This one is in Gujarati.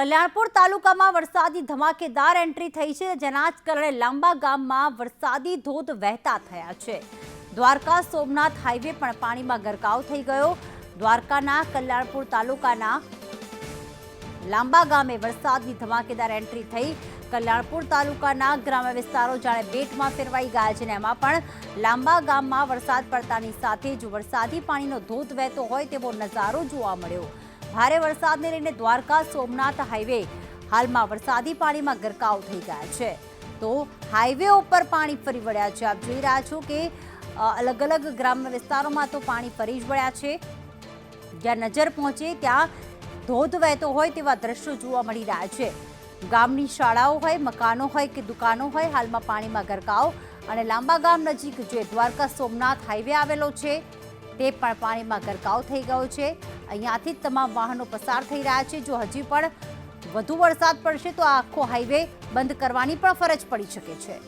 કલ્યાણપુર તાલુકામાં વરસાદી ધમાકેદાર એન્ટ્રી થઈ છે. જેના જ કારણે લાંબા ગામમાં વરસાદી ધોધ વહેતા થયા છે. દ્વારકા સોમનાથ હાઈવે પણ પાણીમાં ગરકાવ થઈ ગયો. દ્વારકાના કલ્યાણપુર તાલુકાના લાંબા ગામે વરસાદની ધમાકેદાર એન્ટ્રી થઈ. કલ્યાણપુર તાલુકાના ગ્રામ્ય વિસ્તારો જાણે બેટમાં ફેરવાઈ ગયા છે એમાં પણ લાંબા ગામમાં વરસાદ પડતાની સાથે જ વરસાદી પાણીનો ધોધ વહેતો હોય તેવો નજારો જોવા મળ્યો. ભારે વરસાદને લઈને દ્વારકા, સોમનાથ હાઈવે. હાલમાં વરસાદી પાણીમાં ગરકાવ થઈ ગયા છે. તો હાઈવે ઉપર પાણી ફરી વળ્યા છે. આપ જોઈ રહ્યા છો કે અલગ અલગ ગ્રામ્ય વિસ્તારોમાં તો પાણી ફરી જ વળ્યા છે. જ્યાં નજર પહોંચે ત્યાં ધોધ વહેતો હોય તેવા દ્રશ્યો જોવા મળી રહ્યા છે. ગામની શાળાઓ હોય, મકાનો હોય કે દુકાનો હોય, હાલમાં પાણીમાં ગરકાવ અને લાંબા ગામ નજીક જે દ્વારકા, સોમનાથ હાઈવે આવેલો છે. તે પણ પાણીમાં ગરકાવ થઈ ગયો છે. અહીંયાથી જ તમામ વાહનો પસાર થઈ રહ્યા છે. જો હજી પણ વધુ વરસાદ પડશે તો આખો હાઈવે બંધ કરવાની પણ ફરજ પડી શકે છે.